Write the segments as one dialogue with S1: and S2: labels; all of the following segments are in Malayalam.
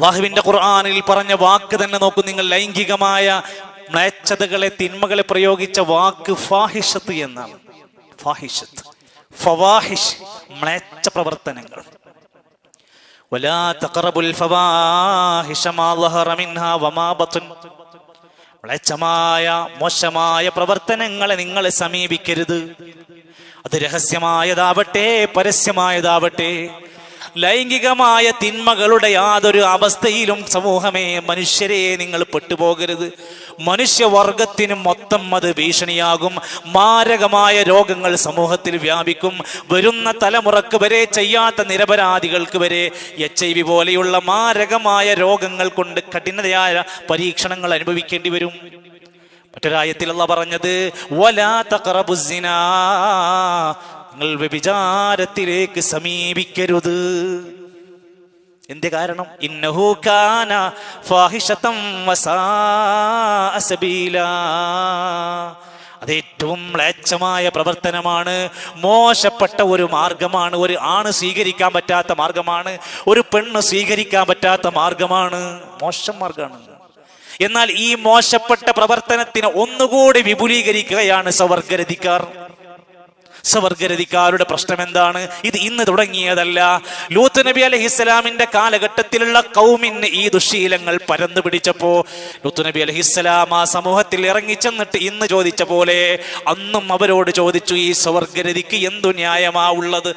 S1: അള്ളാഹുവിന്റെ ഖുർആാനിൽ പറഞ്ഞ വാക്ക് തന്നെ നോക്കൂ. നിങ്ങൾ ലൈംഗികമായ മ്ലേച്ഛതകളെ തിന്മകളെ പ്രയോഗിച്ച വാക്ക് ഫാഹിഷത്ത് എന്നാണ്. ഫാഹിഷത്ത്. ഫവാഹിഷ് മ്ലേച്ഛ പ്രവർത്തനങ്ങൾ. മ്ലേച്ഛമായ മോശമായ പ്രവർത്തനങ്ങളെ നിങ്ങൾ സമീപിക്കരുത്. അത് രഹസ്യമായതാവട്ടെ പരസ്യമായതാവട്ടെ. ലൈംഗികമായ തിന്മകളുടെ യാതൊരു അവസ്ഥയിലും സമൂഹമേ മനുഷ്യരെ നിങ്ങൾ പെട്ടുപോകരുത്. മനുഷ്യവർഗത്തിന് മൊത്തം അത് ഭീഷണിയാകും. മാരകമായ രോഗങ്ങൾ സമൂഹത്തിൽ വ്യാപിക്കും. വരുന്ന തലമുറയ്ക്ക് വരെ ചെയ്യാത്ത നിരപരാധികൾക്ക് വരെ എച്ച് ഐ വി പോലെയുള്ള മാരകമായ രോഗങ്ങൾ കൊണ്ട് കഠിനതയായ പരീക്ഷണങ്ങൾ അനുഭവിക്കേണ്ടി വരും. മറ്റൊരായത്തിൽ അല്ല പറഞ്ഞത് നിങ്ങൾ വ്യഭിചാരത്തിലേക്ക് സമീപിക്കരുത്. എന്ത് കാരണം? ഇന്നഹു കാന ഫാഹിഷതം വസാഅ അതേറ്റവും മ്ലേച്ഛമായ പ്രവർത്തനമാണ്. മോശപ്പെട്ട ഒരു മാർഗമാണ്. ഒരു ആണ് സ്വീകരിക്കാൻ പറ്റാത്ത മാർഗമാണ്. ഒരു പെണ്ണ് സ്വീകരിക്കാൻ പറ്റാത്ത മാർഗമാണ്. മോശം മാർഗമാണ്. എന്നാൽ ഈ മോശപ്പെട്ട പ്രവർത്തനത്തിന് ഒന്നുകൂടി വിപുലീകരിക്കുകയാണ് സവർഗരതിക്കാർ സവർഗരതിക്കാരുടെ പ്രശ്നം എന്താണ് ഇത് ഇന്ന് തുടങ്ങിയതല്ല. ലൂത്ത് നബി അലഹി ഇസ്ലാമിന്റെ കാലഘട്ടത്തിലുള്ള കൗമിന് ഈ ദുശീലങ്ങൾ പരന്നു പിടിച്ചപ്പോ ലൂത്ത് നബി അലഹി ഇസ്ലാം ആ സമൂഹത്തിൽ ഇറങ്ങിച്ചെന്നിട്ട് ഇന്ന് ചോദിച്ച പോലെ അന്നും അവരോട് ചോദിച്ചു ഈ സ്വവർഗരതിക്ക് എന്തു ന്യായമാ ഉള്ളത്.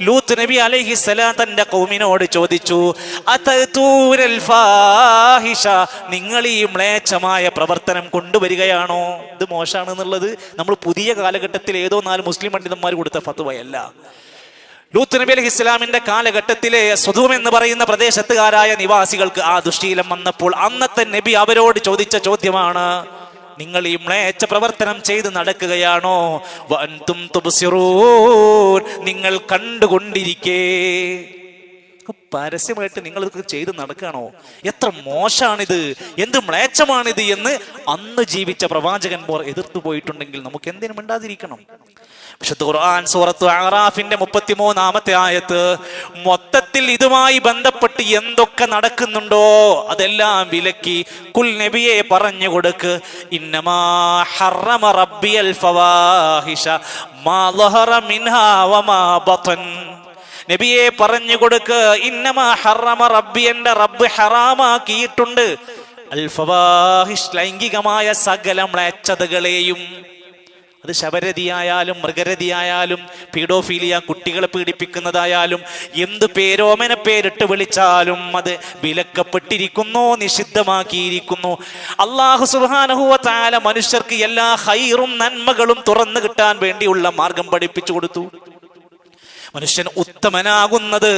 S1: ലൂത്ത് നബി അലഹി ഇസ്ലാം തന്റെ കൗമിനോട് ചോദിച്ചു "അതതൂനൽ ഫാഹിഷ? നിങ്ങൾ ഈ മ്ലേച്ഛമായ പ്രവർത്തനം കൊണ്ടുവരികയാണോ? ഇത് മോശമാണ് എന്നുള്ളത് നമ്മൾ പുതിയ കാലഘട്ടത്തിൽ ഏതോ നാല് മുസ്ലിം പണ്ഡിതന്മാർ കൊടുത്ത ഫത്വയല്ല. ലൂത്ത് നബി അലഹി ഇസ്ലാമിന്റെ കാലഘട്ടത്തിലെ സ്വധൂം എന്ന് പറയുന്ന പ്രദേശത്തുകാരായ നിവാസികൾക്ക് ആ ദുഷ്ടീലം വന്നപ്പോൾ അന്നത്തെ നബി അവരോട് ചോദിച്ച ചോദ്യമാണ് നിങ്ങൾ ഈ മ്ലേച്ഛ പ്രവർത്തനം ചെയ്ത് നടക്കുകയാണോ? നിങ്ങൾ കണ്ടുകൊണ്ടിരിക്കേ. പരസ്യമായിട്ട് നിങ്ങൾ ഇതൊക്കെ ചെയ്ത് നടക്കുകയാണോ? എത്ര മോശമാണിത്? എന്ത് മ്ലേച്ഛമാണിത് എന്ന് അന്ന് ജീവിച്ച പ്രവാചകന്മാർ എതിർത്തു പോയിട്ടുണ്ടെങ്കിൽ നമുക്ക് എന്തിനും മിണ്ടാതിരിക്കണം. വിശുദ്ധ ഖുർആൻ സൂറത്ത് ആറാഫിന്റെ മുപ്പത്തിമൂന്നാമത്തെ ആയത്ത് മൊത്തത്തിൽ ഇതുമായി ബന്ധപ്പെട്ട് എന്തൊക്കെ നടക്കുന്നുണ്ടോ അതെല്ലാം വിലക്കി കുൽ നബിയെ പറഞ്ഞു കൊടുക്ക്. ഇന്നമാ ഹറമ റബ്ബിയൽ ഫവാഹിഷ മാ മിൻഹാ വമാ ബതൻ. നബിയെ പറഞ്ഞു കൊടുക്ക് ഇന്നമാ ഹറമ റബ്ബി എന്റെ റബ്ബ് ഹറാമാക്കിയിട്ടുണ്ട്. അൽ ഫവാഹിഷ് ലൈംഗികമായ സകല മ്ലേച്ഛതകളെയും അത് ശബരതിയായാലും മൃഗരതിയായാലും പീഡോഫീലിയ കുട്ടികളെ പീഡിപ്പിക്കുന്നതായാലും എന്ത് പേരോമന പേരിട്ട് വിളിച്ചാലും അത് വിലക്കപ്പെട്ടിരിക്കുന്നു നിഷിദ്ധമാക്കിയിരിക്കുന്നു. അള്ളാഹു സുഹാനഹുവാല മനുഷ്യർക്ക് എല്ലാ ഹൈറും നന്മകളും തുറന്നു കിട്ടാൻ വേണ്ടിയുള്ള മാർഗം പഠിപ്പിച്ചു കൊടുത്തു. മനുഷ്യൻ ഉത്തമനാകുന്നത്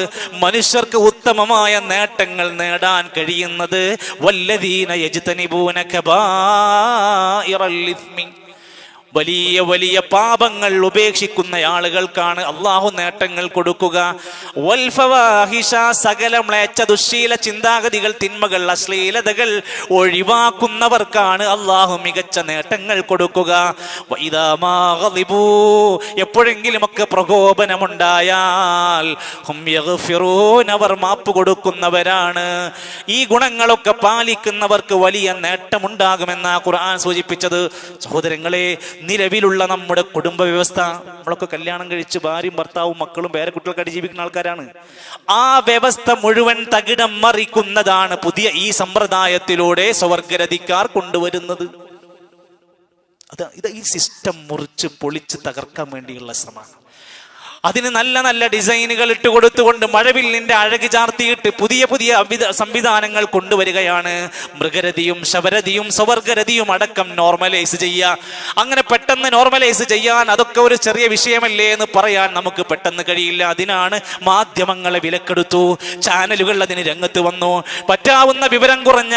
S1: മനുഷ്യർക്ക് ഉത്തമമായ നേട്ടങ്ങൾ നേടാൻ കഴിയുന്നത് വല്ലതീന യജ്തനിബൂന കബായിറൽ ഇസ്മി. വലിയ വലിയ പാപങ്ങൾ ഉപേക്ഷിക്കുന്ന ആളുകൾക്കാണ് അള്ളാഹു നേട്ടങ്ങൾ കൊടുക്കുക. സകല മ്ലേച്ഛ ദുശീല ചിന്താഗതികൾ തിന്മകൾ അശ്ലീലതകൾ ഒഴിവാക്കുന്നവർക്കാണ് അള്ളാഹു മികച്ച നേട്ടങ്ങൾ കൊടുക്കുക. എപ്പോഴെങ്കിലുമൊക്കെ പ്രകോപനമുണ്ടായാൽ അവർ മാപ്പ് കൊടുക്കുന്നവരാണ്. ഈ ഗുണങ്ങളൊക്കെ പാലിക്കുന്നവർക്ക് വലിയ നേട്ടമുണ്ടാകുമെന്ന ഖുർആൻ സൂചിപ്പിച്ചത്. സഹോദരങ്ങളെ നിലവിലുള്ള നമ്മുടെ കുടുംബ വ്യവസ്ഥ നമ്മളൊക്കെ കല്യാണം കഴിച്ച് ഭാര്യയും ഭർത്താവും മക്കളും പേരെ കുട്ടികൾക്കായിട്ട് ജീവിക്കുന്ന ആൾക്കാരാണ്. ആ വ്യവസ്ഥ മുഴുവൻ തകിടം മറിക്കുന്നതാണ് പുതിയ ഈ സമ്പ്രദായത്തിലൂടെ സ്വർഗരതിക്കാർ കൊണ്ടുവരുന്നത്. അത് ഇത് ഈ സിസ്റ്റം മുറിച്ച് പൊളിച്ച് തകർക്കാൻ വേണ്ടിയുള്ള ശ്രമമാണ്. അതിന് നല്ല നല്ല ഡിസൈനുകൾ ഇട്ട് കൊടുത്തുകൊണ്ട് മഴവില്ലിന്റെ അഴകി ചാർത്തിയിട്ട് പുതിയ പുതിയ സംവിധാനങ്ങൾ കൊണ്ടുവരികയാണ്. മൃഗരതിയും ശബരതിയും സ്വവർഗരതിയും അടക്കം നോർമലൈസ് ചെയ്യുക. അങ്ങനെ പെട്ടെന്ന് നോർമലൈസ് ചെയ്യാൻ അതൊക്കെ ഒരു ചെറിയ വിഷയമല്ലേ എന്ന് പറയാൻ നമുക്ക് പെട്ടെന്ന് കഴിയില്ല. അതിനാണ് മാധ്യമങ്ങളെ വിലക്കെടുത്തു. ചാനലുകൾ അതിന് രംഗത്ത് വന്നു. പറ്റാവുന്ന വിവരം കുറഞ്ഞ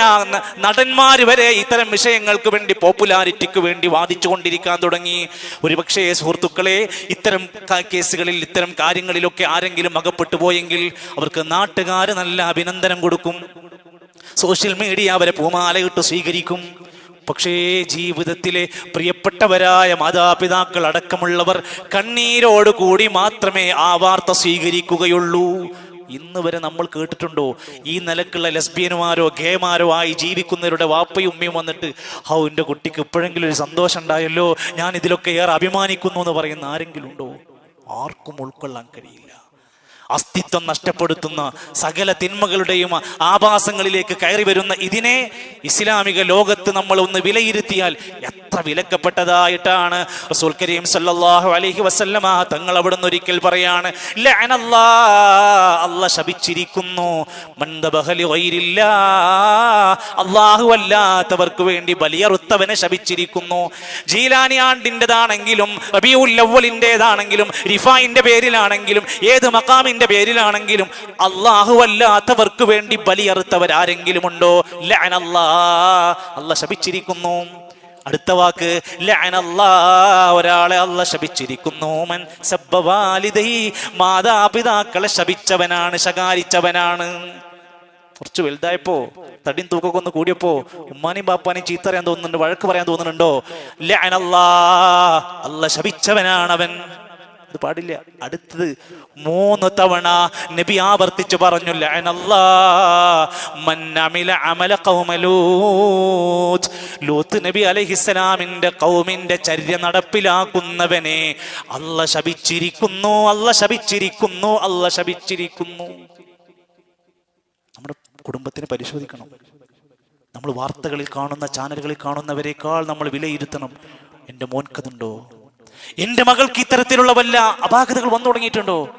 S1: നടന്മാർ വരെ ഇത്തരം വിഷയങ്ങൾക്ക് വേണ്ടി പോപ്പുലാരിറ്റിക്ക് വേണ്ടി വാദിച്ചുകൊണ്ടിരിക്കാൻ തുടങ്ങി. ഒരുപക്ഷേ സുഹൃത്തുക്കളെ ഇത്തരം ക- കേസുകളിൽ ഇത്തരം കാര്യങ്ങളിലൊക്കെ ആരെങ്കിലും അകപ്പെട്ടു പോയെങ്കിൽ അവർക്ക് നാട്ടുകാർ നല്ല അഭിനന്ദനം കൊടുക്കും. സോഷ്യൽ മീഡിയ അവരെ പൂമാലയിട്ട് സ്വീകരിക്കും. പക്ഷേ ജീവിതത്തിലെ പ്രിയപ്പെട്ടവരായ മാതാപിതാക്കൾ അടക്കമുള്ളവർ കണ്ണീരോടുകൂടി മാത്രമേ ആ വാർത്ത സ്വീകരിക്കുകയുള്ളൂ. ഇന്ന് വരെ നമ്മൾ കേട്ടിട്ടുണ്ടോ? ഈ നിലക്കുള്ള ലെസ്ബിയന്മാരോ ഗേമാരോ ആയി ജീവിക്കുന്നവരുടെ വാപ്പയും ഉമ്മയും വന്നിട്ട് ഹൗ എന്റെ കുട്ടിക്ക് എപ്പോഴെങ്കിലും ഒരു സന്തോഷം ഉണ്ടായല്ലോ. ഞാൻ ഇതിലൊക്കെ ഏറെ അഭിമാനിക്കുന്നു എന്ന് പറയുന്ന ആരെങ്കിലും ഉണ്ടോ? ആർക്കും ഉൾക്കൊള്ളാൻ കഴിയില്ല അസ്തിത്വം നഷ്ടപ്പെടുത്തുന്ന സകല തിന്മകളുടെയും ആഭാസങ്ങളിലേക്ക് കയറി വരുന്ന ഇതിനെ ഇസ്ലാമിക ലോകത്ത് നമ്മൾ ഒന്ന് വിലയിരുത്തിയാൽ എത്ര വിലക്കപ്പെട്ടതായിട്ടാണ്. റസൂൽ കരീം സല്ലല്ലാഹു അലൈഹി വസല്ലമ തങ്ങൾ അവിടുന്ന് ഒരിക്കൽ പറയാണ് അല്ല ശപിച്ചിരിക്കുന്നു. അള്ളാഹു അല്ലാത്തവർക്ക് വേണ്ടി ബലിയറുത്തവനെ ശപിച്ചിരിക്കുന്നു. ജീലാനി ആണ്ടിന്റെതാണെങ്കിലും റബിയുൽ അവലിന്റെതാണെങ്കിലും റിഫായിന്റെ പേരിലാണെങ്കിലും ഏത് മക്കാമിന്റെ പേരിലാണെങ്കിലും അള്ളാഹു അല്ലാത്തവർക്ക് വേണ്ടി ബലിയറുത്തവർ ആരെങ്കിലും ഉണ്ടോ അല്ല ശപിച്ചിരിക്കുന്നു. അടുത്ത വാക്ക് ഒരാളെ അല്ല ശപിച്ചിരിക്കുന്നു. മാതാപിതാക്കളെ ശപിച്ചവനാണ് ശകാരിച്ചവനാണ്. കുറച്ച് വലുതായപ്പോ തടിയും തൂക്കൊക്കെ ഒന്ന് കൂടിയപ്പോ ഉമ്മാനെയും ബാപ്പാനെയും ചീത്ത പറയാൻ തോന്നുന്നുണ്ട് വഴക്ക് പറയാൻ തോന്നുന്നുണ്ടോ? ലഅനല്ലാ. അല്ല ശപിച്ചവനാണവൻ. ഇത് പാടില്ല. അടുത്തത് മൂന്ന് തവണ നബി ആവർത്തിച്ചു പറഞ്ഞു ലൂത്ത്. നബി അലഹിസ്സലാമിന്റെ കൗമിന്റെ ചര്യ നടപ്പിലാക്കുന്നവനെ അല്ല ശപിച്ചിരിക്കുന്നു അല്ല ശപിച്ചിരിക്കുന്നു അല്ല ശപിച്ചിരിക്കുന്നു. നമ്മുടെ കുടുംബത്തിനെ പരിശോധിക്കണം. നമ്മൾ വാർത്തകളിൽ കാണുന്ന ചാനലുകളിൽ കാണുന്നവരെക്കാൾ നമ്മൾ വിലയിരുത്തണം. എന്റെ മോൻക്കതുണ്ടോ എന്റെ മകൾക്ക് ഇത്തരത്തിലുള്ള വല്ല അപാകതകൾ വന്നു തുടങ്ങിയിട്ടുണ്ടോ?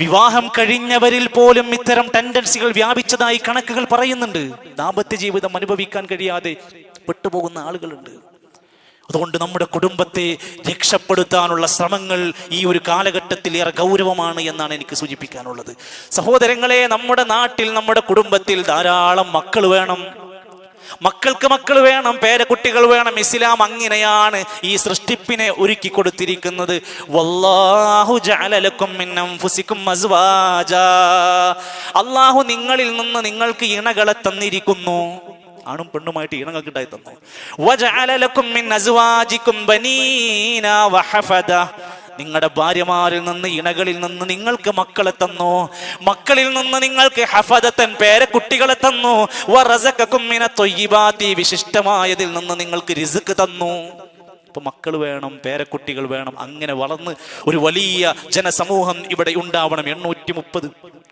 S1: വിവാഹം കഴിഞ്ഞവരിൽ പോലും ഇത്തരം ടെൻഡൻസികൾ വ്യാപിച്ചതായി കണക്കുകൾ പറയുന്നുണ്ട്. ദാമ്പത്യ ജീവിതം അനുഭവിക്കാൻ കഴിയാതെ പെട്ടുപോകുന്ന ആളുകളുണ്ട്. അതുകൊണ്ട് നമ്മുടെ കുടുംബത്തെ രക്ഷപ്പെടുത്താനുള്ള ശ്രമങ്ങൾ ഈ ഒരു കാലഘട്ടത്തിൽ ഏറെ ഗൗരവമാണ് എന്നാണ് എനിക്ക് സൂചിപ്പിക്കാനുള്ളത്. സഹോദരങ്ങളെ നമ്മുടെ നാട്ടിൽ നമ്മുടെ കുടുംബത്തിൽ ധാരാളം മക്കൾ വേണം. മക്കൾക്ക് മക്കൾ വേണം പേരക്കുട്ടികൾ വേണം. ഇസ്ലാം അങ്ങനെയാണ് ഈ സൃഷ്ടിപ്പിനെ ഒരുക്കി കൊടുത്തിരിക്കുന്നത്. അള്ളാഹു നിങ്ങളിൽ നിന്ന് നിങ്ങൾക്ക് ഇണകളെ തന്നിരിക്കുന്നു. ആണും പെണ്ണുമായിട്ട് ഇണങ്ങൾക്ക് ഉണ്ടായി തന്നു നിങ്ങളുടെ ഭാര്യമാരിൽ നിന്ന് ഇണകളിൽ നിന്ന് നിങ്ങൾക്ക് മക്കളെ തന്നു. മക്കളിൽ നിന്ന് നിങ്ങൾക്ക് ഹഫദത്തൻ പേരക്കുട്ടികളെ തന്നു. വിശിഷ്ടമായതിൽ നിന്ന് നിങ്ങൾക്ക് റിസുക്ക് തന്നു. ഇപ്പൊ മക്കൾ വേണം പേരക്കുട്ടികൾ വേണം അങ്ങനെ വളർന്ന് ഒരു വലിയ ജനസമൂഹം ഇവിടെ ഉണ്ടാവണം. എണ്ണൂറ്റി മുപ്പത്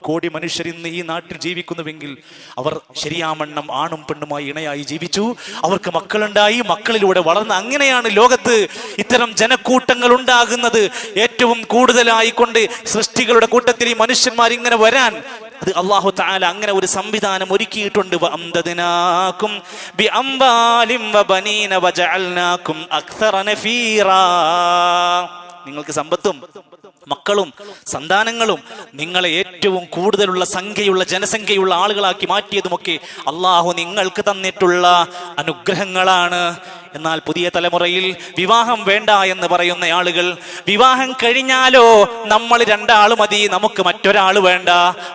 S1: കോടി മനുഷ്യർ ഇന്ന് ഈ നാട്ടിൽ ജീവിക്കുന്നുവെങ്കിൽ അവർ ശരിയാമണ്ണം ആണും പെണ്ണുമായി ഇണയായി ജീവിച്ചു. അവർക്ക് മക്കളുണ്ടായി മക്കളിലൂടെ വളർന്ന് അങ്ങനെയാണ് ലോകത്ത് ഇത്തരം ജനക്കൂട്ടങ്ങൾ ഉണ്ടാകുന്നത്. ഏറ്റവും കൂടുതലായിക്കൊണ്ട് സൃഷ്ടികളുടെ കൂട്ടത്തിൽ ഈ മനുഷ്യന്മാർ ഇങ്ങനെ വരാൻ അത് അള്ളാഹു താല അങ്ങനെ ഒരു സംവിധാനം ഒരുക്കിയിട്ടുണ്ട്. നിങ്ങൾക്ക് സമ്പത്തും മക്കളും സന്താനങ്ങളും നിങ്ങളെ ഏറ്റവും കൂടുതലുള്ള സംഖ്യയുള്ള ജനസംഖ്യയുള്ള ആളുകളാക്കി മാറ്റിയതുമൊക്കെ അള്ളാഹു നിങ്ങൾക്ക് തന്നിട്ടുള്ള അനുഗ്രഹങ്ങളാണ്. എന്നാൽ പുതിയ തലമുറയിൽ വിവാഹം വേണ്ട എന്ന് പറയുന്ന ആളുകൾ വിവാഹം കഴിഞ്ഞാലോ നമ്മൾ രണ്ടാൾ മതി നമുക്ക് മറ്റൊരാൾ വേണ്ട.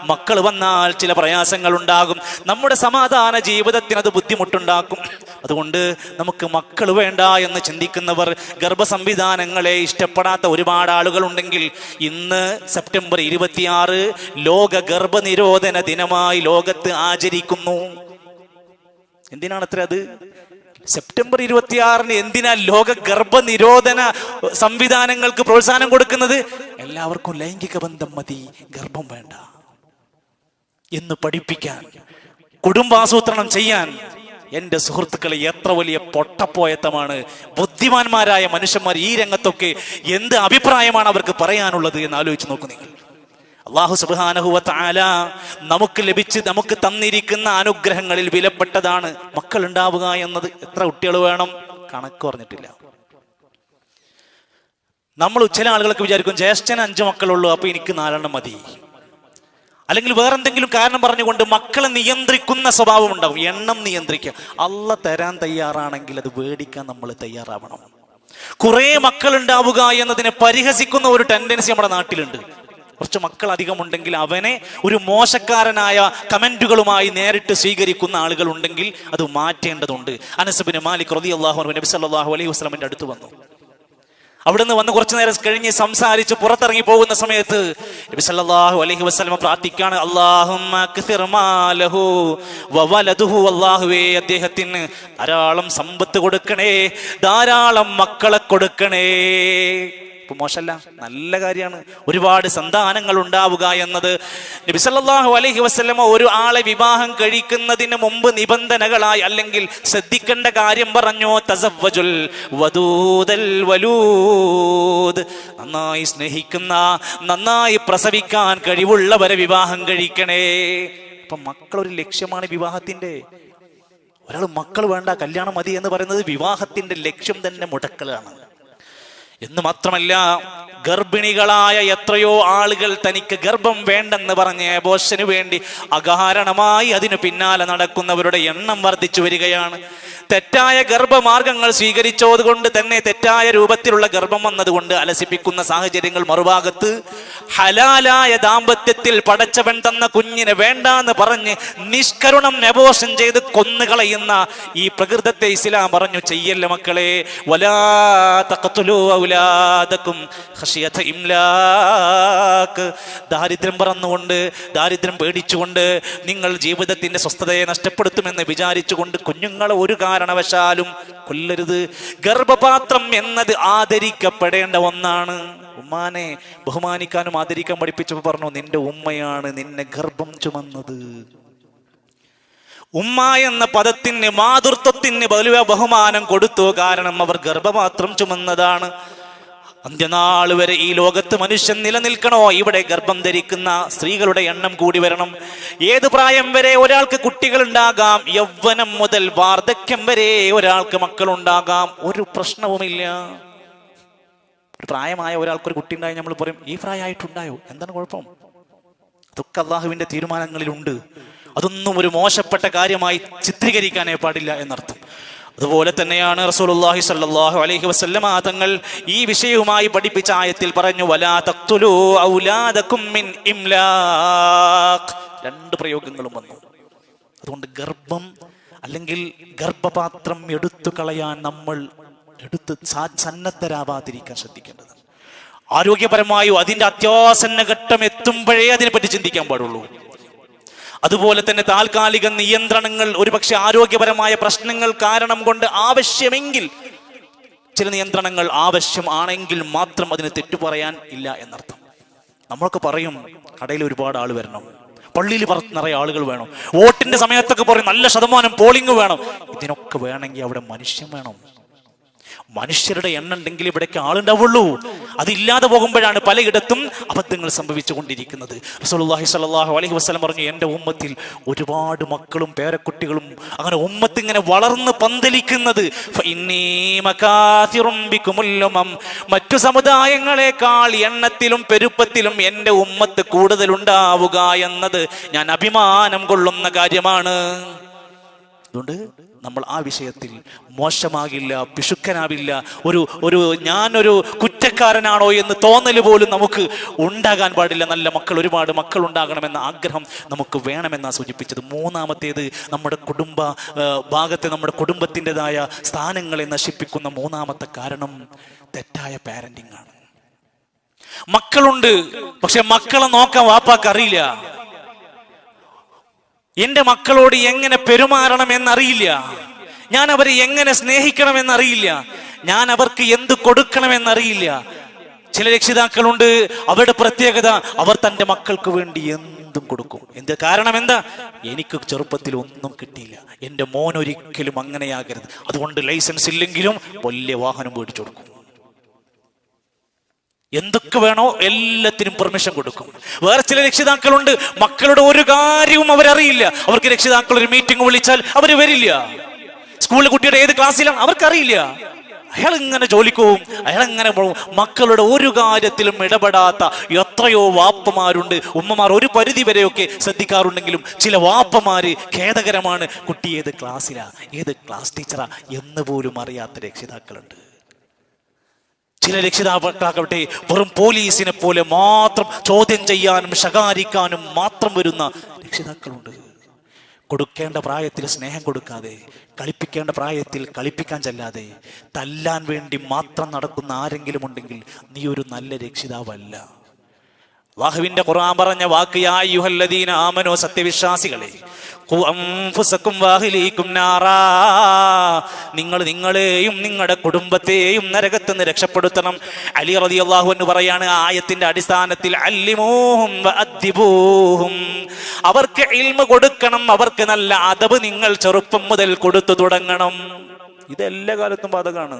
S1: മക്കൾ വന്നാൽ ചില പ്രയാസങ്ങൾ ഉണ്ടാകും നമ്മുടെ സമാധാന ജീവിതത്തിന് അത് ബുദ്ധിമുട്ടുണ്ടാക്കും. അതുകൊണ്ട് നമുക്ക് മക്കൾ വേണ്ട എന്ന് ചിന്തിക്കുന്നവർ ഗർഭസംവിധാനങ്ങളെ ഇഷ്ടപ്പെടാത്ത ഒരുപാട് ആളുകളുണ്ടെങ്കിൽ ഇന്ന് സെപ്റ്റംബർ ഇരുപത്തിയാറ് ലോക ഗർഭനിരോധന ദിനമായി ലോകത്ത് ആചരിക്കുന്നു. എന്തിനാണ് അത്ര അത്? സെപ്റ്റംബർ ഇരുപത്തിയാറിന് എന്തിനാ ലോക ഗർഭനിരോധന സംവിധാനങ്ങൾക്ക് പ്രോത്സാഹനം കൊടുക്കുന്നത്? എല്ലാവർക്കും ലൈംഗിക ബന്ധം മതി ഗർഭം വേണ്ട. എന്ന് പഠിപ്പിക്കാൻ കുടുംബാസൂത്രണം ചെയ്യാൻ എന്റെ സുഹൃത്തുക്കളെ എത്ര വലിയ പൊട്ടപ്പോയത്തമാണ്. ബുദ്ധിമാന്മാരായ മനുഷ്യന്മാർ ഈ രംഗത്തൊക്കെ എന്ത് അഭിപ്രായമാണ് അവർക്ക് പറയാനുള്ളത് എന്ന് ആലോചിച്ച് നോക്കൂ അള്ളാഹു സുബാനഹുവത്ത് ആല നമുക്ക് ലഭിച്ച് നമുക്ക് തന്നിരിക്കുന്ന അനുഗ്രഹങ്ങളിൽ വിലപ്പെട്ടതാണ് മക്കൾ ഉണ്ടാവുക എന്നത്. എത്ര കുട്ടികൾ വേണം? കണക്ക് പറഞ്ഞിട്ടില്ല. നമ്മൾ ചില ആളുകളൊക്കെ വിചാരിക്കും ജ്യേഷ്ഠന് അഞ്ച് മക്കളുള്ളൂ അപ്പൊ എനിക്ക് നാലെണ്ണം മതി. അല്ലെങ്കിൽ വേറെന്തെങ്കിലും കാരണം പറഞ്ഞുകൊണ്ട് മക്കളെ നിയന്ത്രിക്കുന്ന സ്വഭാവം ഉണ്ടാവും. എണ്ണം നിയന്ത്രിക്കുക. അല്ല തരാൻ തയ്യാറാണെങ്കിൽ അത് വേടിക്കാൻ നമ്മൾ തയ്യാറാവണം. കുറേ മക്കൾ ഉണ്ടാവുക എന്നതിനെ പരിഹസിക്കുന്ന ഒരു ടെൻഡൻസി നമ്മുടെ നാട്ടിലുണ്ട്. കുറച്ച് മക്കൾ അധികമുണ്ടെങ്കിൽ അവനെ ഒരു മോശക്കാരനായ കമന്റുകളുമായി നേരിട്ട് സ്വീകരിക്കുന്ന ആളുകൾ ഉണ്ടെങ്കിൽ അത് മാറ്റേണ്ടതുണ്ട്. അനസബിന് മാലിക് റതി അള്ളാഹു നബി സല്ലാഹു അലൈഹി വസ്ലമിന്റെ അടുത്ത് വന്നു. അവിടുന്ന് വന്ന് കുറച്ചു നേരം കഴിഞ്ഞ് സംസാരിച്ച് പുറത്തിറങ്ങി പോകുന്ന സമയത്ത് നബി സല്ലല്ലാഹു അലൈഹി വസല്ലമ പ്രാർത്ഥിക്കാണ് അല്ലാഹുവേ അദ്ദേഹത്തിന് ധാരാളം സമ്പത്ത് കൊടുക്കണേ ധാരാളം മക്കളെ കൊടുക്കണേ. മോശമല്ല നല്ല കാര്യമാണ്. ഒരുപാട് സന്താനങ്ങൾ ഉണ്ടാവുക എന്നത് നബിസല്ലാഹു അലഹി വസ്ലമ ഒരു ആളെ വിവാഹം കഴിക്കുന്നതിന് മുമ്പ് നിബന്ധനകളായി അല്ലെങ്കിൽ ശ്രദ്ധിക്കേണ്ട കാര്യം പറഞ്ഞു തസവ്വജുൽ വധൂതൽ വലൂദ്. നന്നായി സ്നേഹിക്കുന്ന നന്നായി പ്രസവിക്കാൻ കഴിവുള്ളവരെ വിവാഹം കഴിക്കണേ. അപ്പൊ മക്കളൊരു ലക്ഷ്യമാണ് വിവാഹത്തിന്റെ. ഒരാൾ മക്കൾ വേണ്ട കല്യാണം മതി എന്ന് പറയുന്നത് വിവാഹത്തിന്റെ ലക്ഷ്യം തന്നെ മുടക്കലാണ്. എന്ന് മാത്രമല്ല ഗർഭിണികളായ എത്രയോ ആളുകൾ തനിക്ക് ഗർഭം വേണ്ടെന്ന് പറഞ്ഞ് ബോഷന് വേണ്ടി അകാരണമായി അതിനു പിന്നാലെ നടക്കുന്നവരുടെ എണ്ണം വർദ്ധിച്ചു വരികയാണ്. തെറ്റായ ഗർഭമാർഗങ്ങൾ സ്വീകരിച്ചതുകൊണ്ട് തന്നെ തെറ്റായ രൂപത്തിലുള്ള ഗർഭം വന്നതുകൊണ്ട് അലസിപ്പിക്കുന്ന സാഹചര്യങ്ങൾ മറുഭാഗത്ത് ഹലാലായ ദാമ്പത്യത്തിൽ പടച്ചവൻ തന്ന കുഞ്ഞിനെ വേണ്ടാന്ന് പറഞ്ഞ് നിഷ്കരുണം നെബോഷം ചെയ്ത് കൊന്നുകളയുന്ന ഈ പ്രകൃതത്തെ ഇസ്ലാം പറഞ്ഞു ചെയ്യല്ല മക്കളെ? വലാ തക്കത്തുലോ ഔലാദക്കും ഖശിയത ഇംലാക്ക് ദാരിദ്ര്യം പറന്നുകൊണ്ട് ദാരിദ്ര്യം പേടിച്ചുകൊണ്ട് നിങ്ങൾ ജീവിതത്തിന്റെ സ്വസ്ഥതയെ നഷ്ടപ്പെടുത്തുമെന്ന് വിചാരിച്ചുകൊണ്ട് കുഞ്ഞുങ്ങളെ ഒരു കാരണവശാലും കൊല്ലരുത്. ഗർഭപാത്രം എന്നത് ആദരിക്കപ്പെടേണ്ട ഒന്നാണ്. ഉമ്മാനെ ബഹുമാനിക്കാനും ആദരിക്കാൻ പഠിപ്പിച്ചപ്പോൾ പറഞ്ഞു നിന്റെ ഉമ്മയാണ് നിന്നെ ഗർഭം ചുമന്നത്. ഉമ്മ എന്ന പദത്തിന് മാതൃത്വത്തിന് ബഹുമാനം കൊടുത്തു കാരണം അവർ ഗർഭപാത്രം ചുമന്നതാണ്. അന്ത്യനാൾ വരെ ഈ ലോകത്ത് മനുഷ്യൻ നിലനിൽക്കണോ? ഇവിടെ ഗർഭം ധരിക്കുന്ന സ്ത്രീകളുടെ എണ്ണം കൂടി വരണം. ഏത് പ്രായം വരെ ഒരാൾക്ക് കുട്ടികൾ ഉണ്ടാകാം യൗവനം മുതൽ വാർദ്ധക്യം വരെ ഒരാൾക്ക് മക്കളുണ്ടാകാം. ഒരു പ്രശ്നവുമില്ല. ഒരു പ്രായമായ ഒരാൾക്ക് ഒരു കുട്ടി ഉണ്ടായി നമ്മൾ പറയും ഈ പ്രായമായിട്ടുണ്ടായോ? എന്താണ് കുഴപ്പം? അതൊക്കെ അള്ളാഹുവിന്റെ തീരുമാനങ്ങളിലുണ്ട്. അതൊന്നും ഒരു മോശപ്പെട്ട കാര്യമായി ചിത്രീകരിക്കാനേ പാടില്ല എന്നർത്ഥം. അതുപോലെ തന്നെയാണ് റസൂലുള്ളാഹി സ്വല്ലല്ലാഹു അലൈഹി വസല്ലമ തങ്ങൾ ഈ വിഷയവുമായി പഠിപ്പിച്ച ആയത്തിൽ പറഞ്ഞു വലാ തക്തുലു ഔലാദകും മിൻ ഇംലാഖ്. രണ്ട് പ്രയോഗങ്ങളും വന്നു. അതുകൊണ്ട് ഗർഭം അല്ലെങ്കിൽ ഗർഭപാത്രം എടുത്തു കളയാൻ നമ്മൾ എടുത്ത് സന്നദ്ധരാവാതിരിക്കാൻ ശ്രദ്ധിക്കേണ്ടത്. ആരോഗ്യപരമായോ അതിന്റെ അത്യാസന്ന ഘട്ടം എത്തുമ്പോഴേ അതിനെപ്പറ്റി ചിന്തിക്കാൻ പാടുള്ളൂ. അതുപോലെ തന്നെ താൽക്കാലിക നിയന്ത്രണങ്ങൾ ഒരുപക്ഷെ ആരോഗ്യപരമായ പ്രശ്നങ്ങൾ കാരണം കൊണ്ട് ആവശ്യമെങ്കിൽ ചില നിയന്ത്രണങ്ങൾ ആവശ്യം ആണെങ്കിൽ മാത്രം അതിന് തെറ്റു പറയാൻ ഇല്ല എന്നർത്ഥം. നമ്മളൊക്കെ പറയും കടയിൽ ഒരുപാട് ആൾ വരണം. പള്ളിയിൽ നിറയെ ആളുകൾ വേണം. വോട്ടിന്റെ സമയത്തൊക്കെ പറയും നല്ല ശതമാനം പോളിംഗ് വേണം. ഇതിനൊക്കെ വേണമെങ്കിൽ അവിടെ മനുഷ്യൻ വേണം. മനുഷ്യരുടെ എണ്ണം ഉണ്ടെങ്കിൽ ഇവിടേക്ക് ആളുണ്ടാവുള്ളൂ. അതില്ലാതെ പോകുമ്പോഴാണ് പലയിടത്തും അബദ്ധങ്ങൾ സംഭവിച്ചു കൊണ്ടിരിക്കുന്നത് റസൂലുള്ളാഹി സ്വല്ലല്ലാഹു അലൈഹി വസല്ലം പറഞ്ഞു എന്റെ ഉമ്മത്തിൽ ഒരുപാട് മക്കളും പേരക്കുട്ടികളും അങ്ങനെ ഉമ്മത്ത് ഇങ്ങനെ വളർന്ന് പന്തലിക്കുന്നത്. മറ്റു സമുദായങ്ങളെക്കാൾ എണ്ണത്തിലും പെരുപ്പത്തിലും എന്റെ ഉമ്മത്ത് കൂടുതൽ ഉണ്ടാവുക എന്നത് ഞാൻ അഭിമാനം കൊള്ളുന്ന കാര്യമാണ്. അതുകൊണ്ട് നമ്മൾ ആ വിഷയത്തിൽ മോശമാകില്ല പിശുക്കനാവില്ല ഒരു ഒരു ഞാനൊരു കുറ്റക്കാരനാണോ എന്ന് തോന്നൽ പോലും നമുക്ക് ഉണ്ടാകാൻ പാടില്ല. നല്ല മക്കൾ ഒരുപാട് മക്കൾ ഉണ്ടാകണമെന്ന ആഗ്രഹം നമുക്ക് വേണമെന്നാണ് സൂചിപ്പിച്ചത്. മൂന്നാമത്തേത് നമ്മുടെ കുടുംബ ഭാഗത്തെ നമ്മുടെ കുടുംബത്തിന്റെതായ സ്ഥാനങ്ങളെ നശിപ്പിക്കുന്ന മൂന്നാമത്തെ കാരണം തെറ്റായ പാരന്റിംഗ് ആണ് മക്കളുണ്ട് പക്ഷെ മക്കളെ നോക്കാൻ വാപ്പാക്ക് എന്റെ മക്കളോട് എങ്ങനെ പെരുമാറണം എന്നറിയില്ല. ഞാൻ അവരെ എങ്ങനെ സ്നേഹിക്കണം എന്നറിയില്ല. ഞാൻ അവർക്ക് എന്ത് കൊടുക്കണം എന്നറിയില്ല. ചില രക്ഷിതാക്കളുണ്ട് അവരുടെ പ്രത്യേകത അവർ തന്റെ മക്കൾക്ക് വേണ്ടി എന്തും കൊടുക്കും. എന്ത് കാരണം എന്താ? എനിക്ക് ചെറുപ്പത്തിൽ ഒന്നും കിട്ടിയില്ല. എന്റെ മോൻ ഒരിക്കലും അങ്ങനെയാകരുത്. അതുകൊണ്ട് ലൈസൻസ് ഇല്ലെങ്കിലും വലിയ വാഹനം മേടിച്ചു കൊടുക്കും. എന്തൊക്കെ വേണോ എല്ലാത്തിനും പെർമിഷൻ കൊടുക്കും. വേറെ ചില രക്ഷിതാക്കളുണ്ട് മക്കളുടെ ഒരു കാര്യവും അവരറിയില്ല. അവർക്ക് രക്ഷിതാക്കൾ ഒരു മീറ്റിംഗ് വിളിച്ചാൽ അവർ വരില്ല. സ്കൂളിലെ കുട്ടിയുടെ ഏത് ക്ലാസ്സിലാണ്? അവർക്കറിയില്ല. അയാൾ ഇങ്ങനെ ജോലിക്ക് പോവും അയാൾ ഇങ്ങനെ പോവും. മക്കളുടെ ഒരു കാര്യത്തിലും ഇടപെടാത്ത എത്രയോ വാപ്പമാരുണ്ട്. ഉമ്മമാർ ഒരു പരിധി വരെയൊക്കെ ശ്രദ്ധിക്കാറുണ്ടെങ്കിലും ചില വാപ്പമാര് ഖേദകരമാണ്. കുട്ടി ഏത് ക്ലാസ്സിലാ? ഏത് ക്ലാസ് ടീച്ചറാ? എന്ന് പോലും അറിയാത്ത രക്ഷിതാക്കളുണ്ട്. ചില രക്ഷിതാക്കളാകട്ടെ വെറും പോലീസിനെ പോലെ മാത്രം ചോദ്യം ചെയ്യാനും ശകാരിക്കാനും മാത്രം വരുന്ന രക്ഷിതാക്കളുണ്ട്. കൊടുക്കേണ്ട പ്രായത്തിൽ സ്നേഹം കൊടുക്കാതെ കളിപ്പിക്കേണ്ട പ്രായത്തിൽ കളിപ്പിക്കാൻ ചെല്ലാതെ തല്ലാൻ വേണ്ടി മാത്രം നടക്കുന്ന ആരെങ്കിലും ഉണ്ടെങ്കിൽ നീ ഒരു നല്ല രക്ഷിതാവല്ല. അള്ളാഹുവിന്റെ ഖുർആൻ പറഞ്ഞ വാക്ക് യാ അയ്യുഹല്ലദീന ആമനോ സത്യവിശ്വാസികളെ നിങ്ങൾ നിങ്ങളെയും നിങ്ങളുടെ കുടുംബത്തെയും നരകത്ത് നിന്ന് രക്ഷപ്പെടുത്തണം. അലി റളിയല്ലാഹു എന്ന് പറയാണ് ആയത്തിന്റെ അടിസ്ഥാനത്തിൽ അവർക്ക് ഇൽമ കൊടുക്കണം അവർക്ക് നല്ല അദബ് നിങ്ങൾ ചെറുപ്പം മുതൽ കൊടുത്തു തുടങ്ങണം. ഇതെല്ലാ കാലത്തും ബാധകമാണ്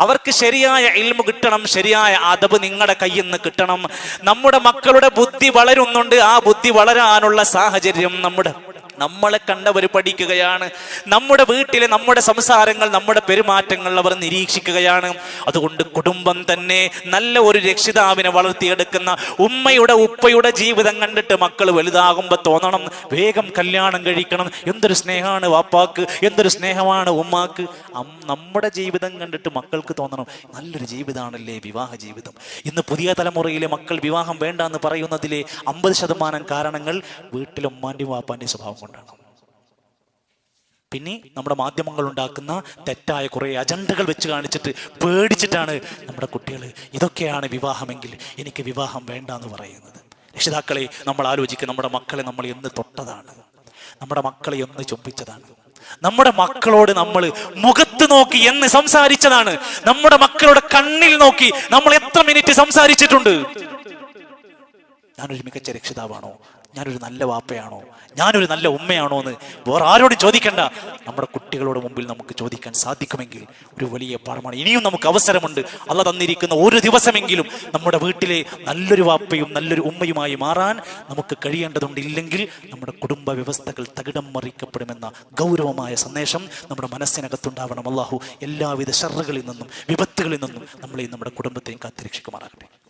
S1: അവർക്ക് ശരിയായ ഇൽമു കിട്ടണം ശരിയായ അതബ് നിങ്ങളുടെ കയ്യിൽ നിന്ന് കിട്ടണം. നമ്മുടെ മക്കളുടെ ബുദ്ധി വളരുന്നുണ്ട് ആ ബുദ്ധി വളരാനുള്ള സാഹചര്യം നമ്മുടെ നമ്മളെ കണ്ടവർ പഠിക്കുകയാണ്. നമ്മുടെ വീട്ടിലെ നമ്മുടെ സംസാരങ്ങൾ നമ്മുടെ പെരുമാറ്റങ്ങൾ അവർ നിരീക്ഷിക്കുകയാണ്. അതുകൊണ്ട് കുടുംബം തന്നെ നല്ല ഒരു രക്ഷിതാവിനെ വളർത്തിയെടുക്കുന്ന ഉമ്മയുടെ ഉപ്പയുടെ ജീവിതം കണ്ടിട്ട് മക്കൾ വലുതാകുമ്പോൾ തോന്നണം വേഗം കല്യാണം കഴിക്കണം. എന്തൊരു സ്നേഹമാണ് വാപ്പാക്ക് എന്തൊരു സ്നേഹമാണ് ഉമ്മാക്ക്. നമ്മുടെ ജീവിതം കണ്ടിട്ട് മക്കൾക്ക് തോന്നണം നല്ലൊരു ജീവിതമാണല്ലേ വിവാഹ ജീവിതം. ഇന്ന് പുതിയ തലമുറയിലെ മക്കൾ വിവാഹം വേണ്ട എന്ന് പറയുന്നതിലെ അമ്പത് ശതമാനം കാരണങ്ങൾ വീട്ടിലെ ഉമ്മാന്റെയും വാപ്പാന്റെയും സ്വഭാവം കൊണ്ടാണ് പിന്നെ നമ്മുടെ മാധ്യമങ്ങൾ ഉണ്ടാക്കുന്ന തെറ്റായ കുറേ അജണ്ടകൾ വെച്ച് കാണിച്ചിട്ട് പേടിച്ചിട്ടാണ് നമ്മുടെ കുട്ടികൾ ഇതൊക്കെയാണ് വിവാഹമെങ്കിൽ എനിക്ക് വിവാഹം വേണ്ട എന്ന് പറയുന്നത്. രക്ഷിതാക്കളെ നമ്മൾ ആലോചിക്കുക നമ്മുടെ മക്കളെ നമ്മൾ എന്ന് തൊട്ടതാണ്. നമ്മുടെ മക്കളെ എന്ന് ചുംബിച്ചതാണ് നമ്മുടെ മക്കളോട് നമ്മൾ മുഖത്ത് നോക്കി എന്ന് സംസാരിച്ചതാണ്. നമ്മുടെ മക്കളുടെ കണ്ണിൽ നോക്കി നമ്മൾ എത്ര മിനിറ്റ് സംസാരിച്ചിട്ടുണ്ട്. ഞാനൊരു മികച്ച രക്ഷിതാവാണോ? ഞാനൊരു നല്ല വാപ്പയാണോ? ഞാനൊരു നല്ല ഉമ്മയാണോ എന്ന് വേറെ ആരോടും ചോദിക്കണ്ട. നമ്മുടെ കുട്ടികളോട് മുമ്പിൽ നമുക്ക് ചോദിക്കാൻ സാധിക്കുമെങ്കിൽ ഒരു വലിയ പാഠമാണ്. ഇനിയും നമുക്ക് അവസരമുണ്ട്. അല്ല തന്നിരിക്കുന്ന ഒരു ദിവസമെങ്കിലും നമ്മുടെ വീട്ടിലെ നല്ലൊരു വാപ്പയും നല്ലൊരു ഉമ്മയുമായി മാറാൻ നമുക്ക് കഴിയേണ്ടതുണ്ട്. ഇല്ലെങ്കിൽ നമ്മുടെ കുടുംബ വ്യവസ്ഥകൾ തകിടം മറിക്കപ്പെടുമെന്ന ഗൗരവമായ സന്ദേശം നമ്മുടെ മനസ്സിനകത്തുണ്ടാവണം. അള്ളാഹു എല്ലാവിധ ഷറുകളിൽ നിന്നും വിപത്തുകളിൽ നിന്നും നമ്മളെയും നമ്മുടെ കുടുംബത്തെയും കാത്തിരക്ഷിക്കുമാറാകട്ടെ.